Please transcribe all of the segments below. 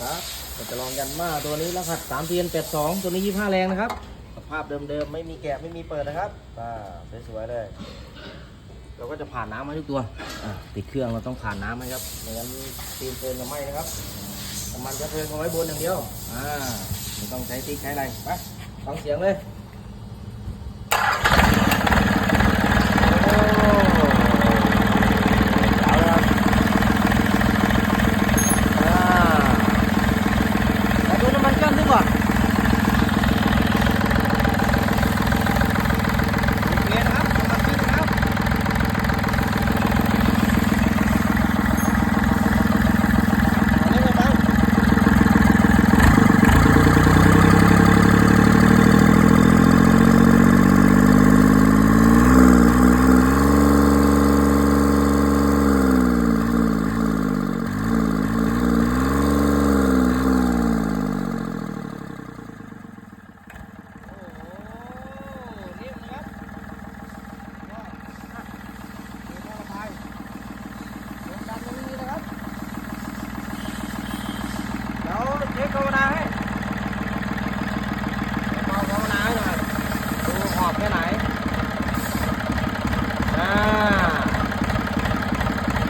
ครับเราจะลองยันมาตัวนี้รหัสามเทียนแปดสองตัวนี้ยี่ห้าแรงนะครับ สภาพเดิมๆ ไม่มีแกะไม่มีเปิดนะครับอ่าสวยๆเลย เราก็จะผ่านน้ำมาทุกตัวติดเครื่องเราต้องผ่านน้ำให้ครับไม่งั้นตีนเพลินจะไหม้นะครับน้ำมันจะเพลินเอาไว้บนอย่างเดียว อ่าไม่ต้องใช้ติ๊กใช้อะไรไปฟังเสียงเลยโอ้เอาละครับอ่าแต่ดูน้ำมันเครื่องดีกว่า โอเคนะครับน้ำมันขึ้นนะครับอันนี้ไม่ต้องโอ้โหนิ่มนะครับก็อะมีท่อระบายลมดันตรงนี้นะครับ เดี๋ยวเช็ค ภาวนาให้เดี๋ยวเอาภาวนาให้หน่อยดูหอบแค่ไหนอ่า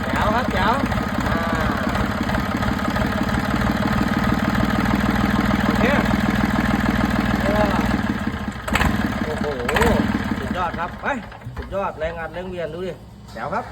แจ๋วครับแจ๋วอ่าโอเคเออโอ้โหสุดยอดครับไปสุดยอดแรงงานแรงเวียนดูดิแจ๋วครับ